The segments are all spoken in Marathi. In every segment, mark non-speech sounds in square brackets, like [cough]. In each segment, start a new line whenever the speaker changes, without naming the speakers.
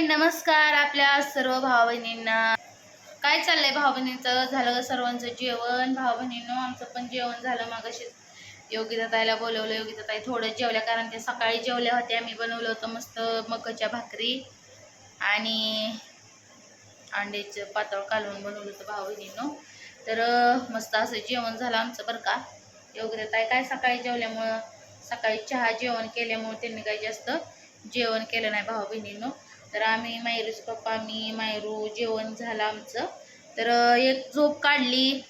नमस्कार आपल्या सर्व भाव बहिणींना काय चाललंय भाव बहिणींचं झालं सर्वांचं जेवण? भाव बहिणींनो आमचं पण जेवण झालं मग योगिता ताईला बोलवलं. योगिता ताई थोडं जेवल्या कारण ते सकाळी जेवल्या होत्या. मी बनवलं होतं मस्त मकाच्या भाकरी आणि अंड्याचं पातळ कालवून बनवलं होतं भाव बहिणींनो तर मस्त असं जेवण झालं आमचं बरं का. योगिता ताई काय सकाळी जेवल्यामुळं? सकाळी चहा जेवण केल्यामुळं त्यांनी काही जास्त जेवण केलं नाही भाऊ बहिणींनो तर आम्ही मायरूच पप्पा मी मायरू जेवण झालं आमचं. तर एक झोप काढली.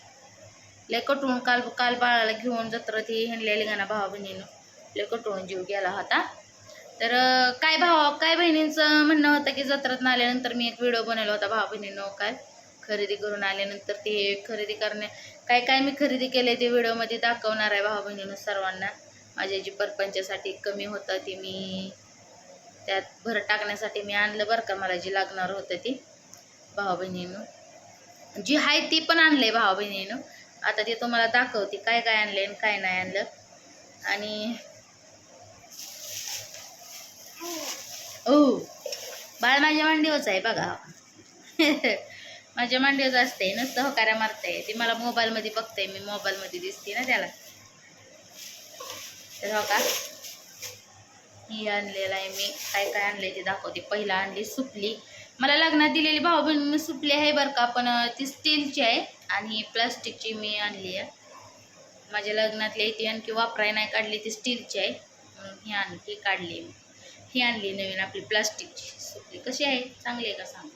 लय कटून काल काल बाळाला घेऊन जत्र ती हिंडलेली गाणं भावा बहिणीनं लय कटून जीव गेला होता. तर काय भावा काय बहिणींचं म्हणणं होतं की जत्रात आल्यानंतर मी एक व्हिडिओ बनवला होता भावा बहिणीनं काय खरेदी करून आल्यानंतर ते खरेदी करणे काय काय मी खरेदी केले ते व्हिडिओमध्ये दाखवणार आहे भावा बहिणीनं सर्वांना. माझ्या जी परपंचासाठी कमी होतं ते मी त्यात भर टाकण्यासाठी मी आणलं बरं का मला जी लागणार होतं ती भाऊ बहिणीनं जी आहे ती पण आणलंय भाऊ बहिणीनं आता ते तुम्हाला दाखवते काय काय आणलंय आणि काय नाही आणलं. आणि ओ बाळ माझ्या मांडीवच आहे बघा. [laughs] माझ्या मांडीवच असते नुसतं होकाऱ्या मारते ती मला मोबाईलमध्ये बघते मी मोबाईलमध्ये दिसते ना त्याला. तर हो का? ही आणलेलं आहे मी. काय काय आणले ते दाखवते. पहिला आणली सुपली. मला लग्नात दिलेली भाऊ मी सुपली आहे बरं का पण ती स्टीलची आहे आणि प्लास्टिकची मी आणली आहे. माझ्या लग्नातली ती आणखी वापराय नाही काढली ती स्टीलची आहे. ही आणखी काढली मी. ही आणली नवीन आपली प्लास्टिकची सुपली. कशी आहे? चांगली आहे का सांग?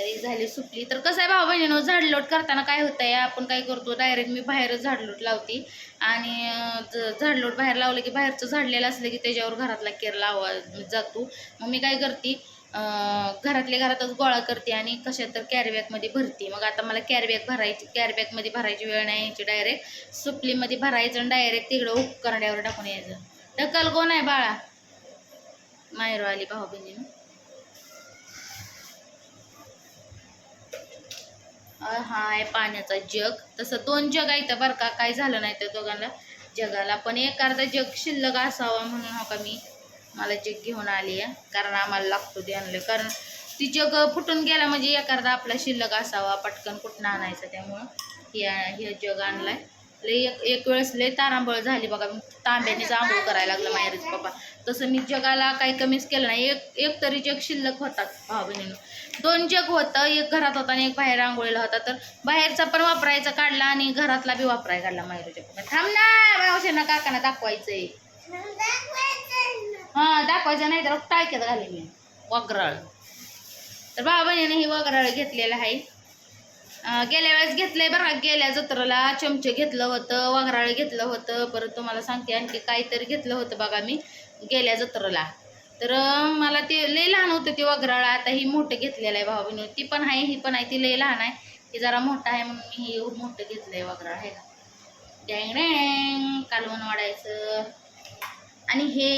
तरी झाली सुपली तर कसं आहे भाऊ बहिणीनं झाडलोट करताना काय होतं आहे आपण काय करतो डायरेक्ट मी बाहेरच झाडलोट लावते. आणि झाडलोट बाहेर लावलं की बाहेरचं झाडलेलं असलं की त्याच्यावर घरातला केर लावा जातो. मग मी काय करते घरातल्या घरातच गोळा करते आणि कशा तर कॅरीबॅगमध्ये भरते. मग आता मला कॅरीबॅग भरायची कॅरीबॅगमध्ये भरायची वेळ नाही यायची डायरेक्ट सुपलीमध्ये भरायचं आणि डायरेक्ट तिकडं उपकरण्यावर टाकून यायचं. ढकल कोण आहे बाळा? मायरो आली भाऊ बहिणीनं. हा आहे पाण्याचा जग. तसं दोन जग आहेत बरं का काय झालं नाही त्या दोघांना. जगाला पण एक अर्धा जग शिल्लक असावा म्हणून हो का मी? मला जग घेऊन आली आहे. कारण आम्हाला लागतो ते आणलं. कारण ती जग फुटून गेला म्हणजे एक अर्धा आपला शिल्लक असावा. पटकन कुठनं आणायचं त्यामुळं. हे हे जग आणलाय. लय एक एक वेळेस लय तारांबळ झाली बघा. तांब्यानेच आंघोळ करायला लागलं माहेरच पप्पा. तसं मी जगाला काही कमीच केलं नाही. एक एक तरी जग शिल्लक होता भाऊ बहिणीनं. दोन जग होतं. एक घरात होता आणि एक बाहेर आंघोळीला होता. तर बाहेरचा पण वापरायचा काढला आणि घरातला बी वापरायला काढला माहेरच्या पप्पा थांब ना मावशींना काकांना दाखवायचंय. हां दाखवायचं नाही तर टाळक्यात घाले मी. वगराळ. तर भाऊ बहिणीने ही वगराळ घेतलेलं आहे. गेल्या वेळेस घेतलंय बरं का, गेल्या जत्रेला चमचे घेतलं होतं वगराळ घेतलं होतं. परत तुम्हाला सांगते आणखी काहीतरी घेतलं होतं बघा मी गेल्या जत्रेला. तर मला ते लय लहान होतं ते वगराळ आता ही मोठं घेतलेलं आहे भावा बहिणी ती पण आहे ही पण आहे ती लय लहान आहे. ती जरा मोठं आहे म्हणून मी हे मोठं घेतलंय वगराळ आहे का डँग डँग कालवण वाढायचं. आणि हे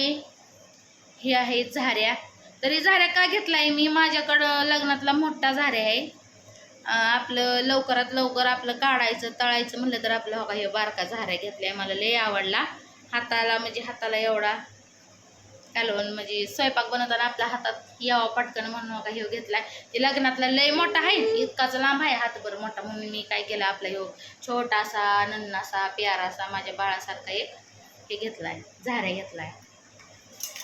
हे आहे झाऱ्या. तरी झाऱ्या का घेतलाय मी? माझ्याकडं लग्नातला मोठा झाऱ्या आहे. आपलं लवकरात लवकर आपलं काढायचं तळायचं म्हणलं तर आपलं हो का हे बारका झाऱ्या घेतल्या मला लय आवडला. हाताला म्हणजे हाताला एवढा कालवण म्हणजे स्वयंपाक बनवताना आपल्या हातात यावा पटकन म्हणून का ह्यो घेतलाय. ते लग्नातला लय मोठा आहे इतकाच लांब आहे हातभर मोठा. म्हणून मी काय केलं आपला ह्यो छोटासा नन्नासा प्यारासा माझ्या बाळासारखा एक हे घेतलाय झाऱ्या घेतलाय.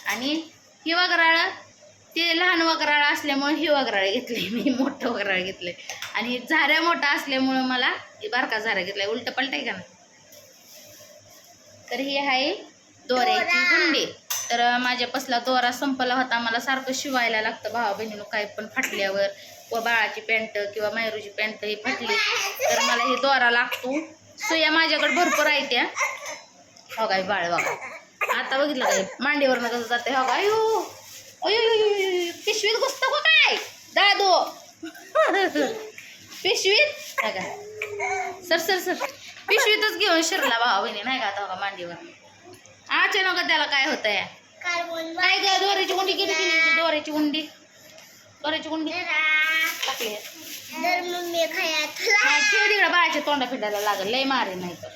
आणि ही वगराळ ते लहान वगराळ असल्यामुळे ही वगराळ घेतली मी मोठं वगराळ घेतलंय. आणि झाऱ्या मोठा असल्यामुळं मला हे बारका झारा घेतलाय. उलट पलट आहे का नाही तर ही आहे दोऱ्याची गुंडी तर माझ्या पसला दोरा संपला होता. मला सारखं शिवायला लागतं. भावा बहिणीनं काय पण फाटल्यावर व बाळाची पॅन्ट किंवा मायरूची पॅन्ट ही फाटली तर मला हे दोरा लागतो. सुया माझ्याकडे भरपूर आहे त्या. हो काय बाळ बघा. आता बघितलं काय? मांडीवरनं कसं जाते हो काय? अयो, पिशवीत घुसतो का काय? दादो. पिशवीत? का सर सर सर. पिशवीतच घेऊन शिरला भावा बहिणी नाही का आता मांडीवर? अचानक त्याला काय होतंय? काय ग दोऱ्याची गुंडी किती केली दोऱ्याची गुंडी. दोऱ्याची गुंडी. टाकली. हा, तिकडे बाळाच्या तोंडा फिटायला लागल. लय मारे नाही तर.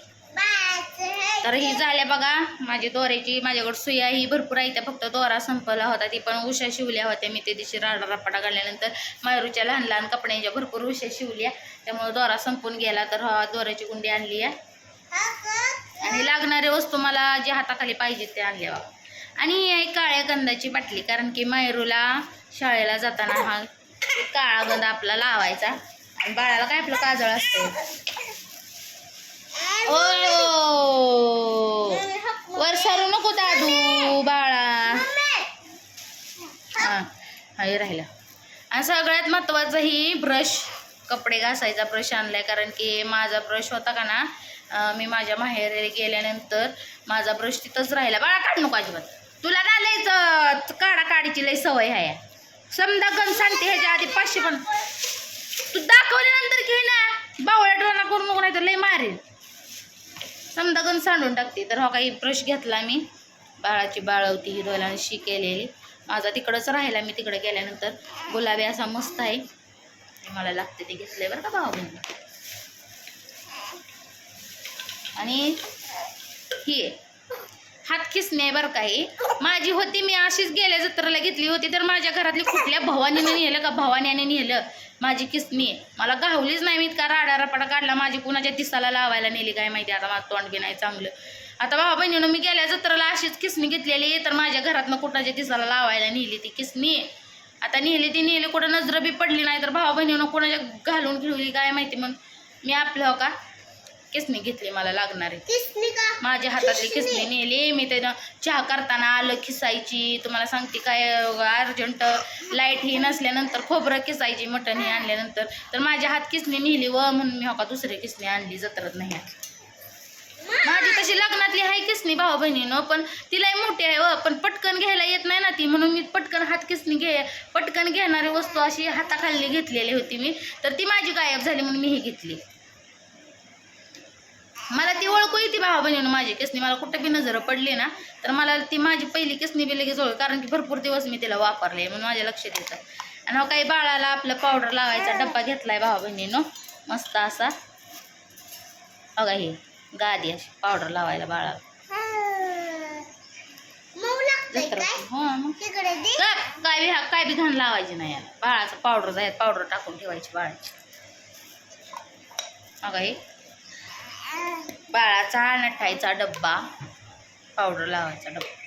तर ही झाल्या बघा माझी दोऱ्याची माझ्याकडे सुया ही भरपूर आहे त्या फक्त दोरा संपला होता ती पण उशा शिवल्या होत्या. मी त्या दिवशी राडा रपाटा काढल्यानंतर मायरूच्या लहान लहान कपड्यांच्या भरपूर उशा शिवल्या. त्यामुळे दोरा संपून गेला तर हा दोऱ्याची गुंडी आणली आहे. आणि लागणारे वस्तू मला जे हाताखाली पाहिजे ते आणले बघा. आणि ही काळ्या गंधाची बाटली कारण की मायरूला शाळेला जाताना हा काळा गंध आपला लावायचा. आणि बाळाला काय आपलं काजळ असतं ओ वर सारू नको दादू बाळा. हा हे राहिला. आणि सगळ्यात महत्त्वाचं ही ब्रश. कपडे घासायचा ब्रश आणलाय कारण की माझा ब्रश होता का ना मी माझ्या माहेर गेल्यानंतर माझा ब्रश तिथंच राहिला. बाळा काढ नको अजिबात. तुला ना लयच काढा काढीची लय सवय आहे समजा गण सांगते ह्याच्या आधी पाचशे पण. तू दाखवल्यानंतर घे ना. बावळ्या डोळा करू नको नाही तर लय मारेल. समजा गण सांडून टाकते. तर हो हा काही ब्रश घेतला मी. बाळाची बाळवती ही डोळ्यांशी केलेली. माझा तिकडंच राहिला मी तिकडे गेल्यानंतर गुलाबी असा मस्त आहे. मला लागते ते घेतले बरं का भाऊ बहिणी आणि ही आहे. हात खिसणे बरं काही माझी होती मी अशीच गेल्या जत्राला घेतली होती तर माझ्या घरातली कुठल्या भवानीने नेलं का भवानीने नेलं? माझी किसनी आहे. मला गावलीच नाही मी इतका राडा रपाडा काढला माझी कुणाच्या दिसाला लावायला नेली काय माहिती आता माझं तोंड बी नाही चांगलं. आता बाबा बहिणीनं मी गेल्या जत्रेला अशीच किसनी घेतलेली तर माझ्या घरातनं कुणाच्या तिसाला लावायला नेली ती किसनी आता नेली ती नेली कुठं नजर बी पडली नाही तर भावा बहिणीनं कोणाच्या घालून ठेवली काय माहिती मग? मी आपलं हो का? किसनी घेतली मला लागणारी. माझ्या हातातली खिसणी नेली मी त्यानं चहा करताना आलं खिसायची तुम्हाला सांगते काय अर्जंट लाइट ही नसल्यानंतर खोबरं किसायची मटण ही आणल्यानंतर. तर माझ्या हात किसणी नेली व म्हणून मी हो का दुसरी किसणी आणली जत्रत नाही माझी तशी लग्नातली आहे किसणी भाऊ बहिणीनं पण तिलाही मोठी आहे व पण पटकन घ्यायला येत नाही ना ती. म्हणून मी पटकन हात किसणी घे पटकन घेणारी वस्तू अशी हाताखाली घेतलेली होती मी. तर ती माझी गायब झाली म्हणून मी ही घेतली. मला ती ओळखू येते भावा बहिणीनं माझी किसनी. मला कुठं बी नजर पडली ना तर मला ती माझी पहिली किसनी बी लगेच ओळख. कारण की भरपूर दिवस मी तिला वापरले म्हणून माझ्या लक्षात येतं. आणि हो काही बाळाला आपलं पावडर लावायचा डब्बा घेतलाय भावा बहिणीनं. मस्त असा. अगा हे. गादी अशी पावडर लावायला बाळाला मग काय? बी हा- काय बी घाण लावायची नाही याला बाळाचं पावडर जाय पावडर टाकून ठेवायची बाळाची. बघा हे बाळाचा नठायचा डब्बा पावडर लावायचा डब्बा.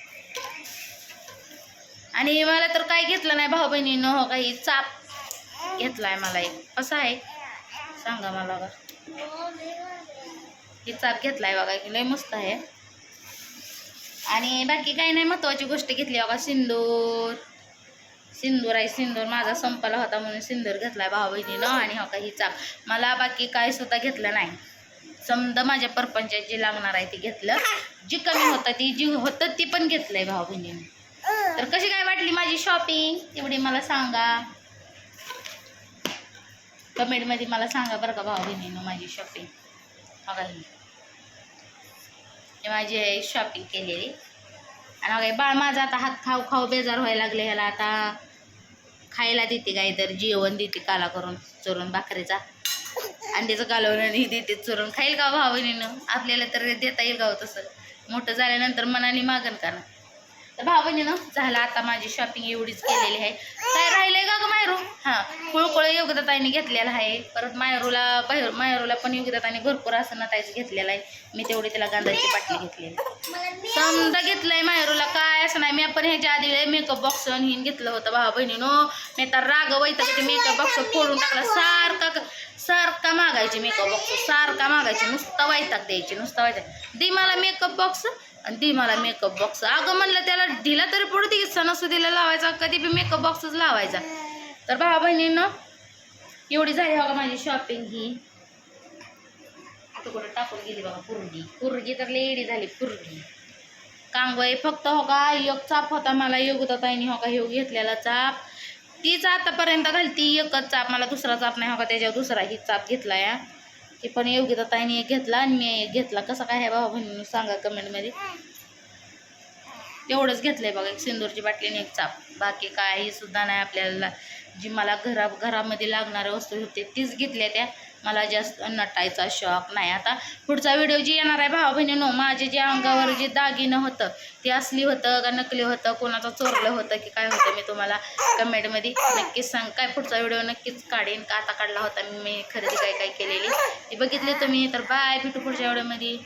आणि मला तर काय घेतलं नाही भाऊ बहिणीनं हो काही चाप घेतलाय मला एक. कसा आहे? सांगा मला बघा हे चाप घेतलाय बघा की लय मस्त आहे. आणि बाकी काही नाही महत्वाची गोष्ट घेतली बघा सिंदूर. सिंदूर आहे सिंदूर माझा संपला होता म्हणून सिंदूर घेतलाय भाऊ बहिणीनं आणि हो का ही चाप. मला बाकी काय सुद्धा घेतलं नाही. समजा माझ्या परपंचात जी लागणार आहे ती घेतलं. जी कमी होतं ती जी होतं ती पण घेतलंय भाऊ बहिणीनं तर कशी काय वाटली माझी शॉपिंग तेवढी मला सांगा. कमेंटमध्ये मला सांगा बरं का भाऊ बहिणीनं माझी शॉपिंग ही हे माझी शॉपिंग केलेली. आणि बघा बाळ माझा आता हात खाऊ खाऊ बेजार व्हायला लागले. ह्याला आता खायला देते काय तर जेवण देते काला करून चोरून भाकरीचा. अंड्याचं कालवण आणि देते चोरून. खाईल का हो भावनीनं? आपल्याला तर देता येईल का हो तसं? मोठं झाल्यानंतर मनाने मागण का ना? तर भाऊ बहिणीनं झालं आता माझी शॉपिंग एवढीच केलेली आहे. काय राहिलंय का ग मायरू? हां कुळकुळ योगदाताईने घेतलेला आहे. परत मायरूला बाहेर मायरूला पण योगदाताईने भरपूर असं नटायचं घेतलेलं आहे. मी तेवढी तिला गांधाची बाटली घेतलेली समजा घेतलंय मायरूला काय असं नाही. मी आपण ह्याच्या आधी मेकअप बॉक्स हिन घेतलं होतं भावा बहिणीनं. मी तर राग वैताग मेकअप बॉक्स फोडून टाकला. सारखा सारखा मागायची मेकअप बॉक्स सारखा मागायचे. नुसता वैताग द्यायची नुसता वैताग. दे मला मेकअप बॉक्स आणि ती मला मेकअप बॉक्स अगं म्हणलं त्याला ढिला तरी पडू ती सणासुदीला लावायचा कधी बी मेकअप बॉक्सच लावायचा. तर भावा बहिणीनं एवढी झाली बघा माझी शॉपिंग ही. कुठं टाकून गेली बघा पुरगी. पुरगी तर लेडी झाली पुरगी. कांगवाई फक्त हो का एक चाप होता मला योगदाताईने हो का योग घेतलेला चाप. तीच आतापर्यंत घालती एकच चाप मला दुसरा चाप नाही हो का त्याच्यावर दुसरा ही चाप घेतला या की पण योग्यताईने एक घेतला आणि मी एक घेतला. कसं काय आहे बाबा म्हणून सांगा कमेंटमध्ये एवढंच घेतलंय बघा एक सिंदूरची बाटली आणि एक चाप. बाकी काही सुद्धा नाही आपल्याला. जी मला घरा घरामध्ये लागणाऱ्या वस्तू होते तीच घेतल्या त्या. मला जास्त नटायचा शॉक नाही. आता पुढचा व्हिडिओ जी येणार आहे भावा बहिणीनो माझे जे अंगावर जे दागिनं होतं ते असली होतं का नकली होतं कोणाचं चोरलं होतं की काय होतं मी तुम्हाला कमेंटमध्ये नक्कीच सांग. काय पुढचा व्हिडिओ नक्कीच काढेन का आता काढला होता मी खरेदी काय काय केलेली ती बघितली तुम्ही. तर बाय भेटू पुढच्या व्हिडिओमध्ये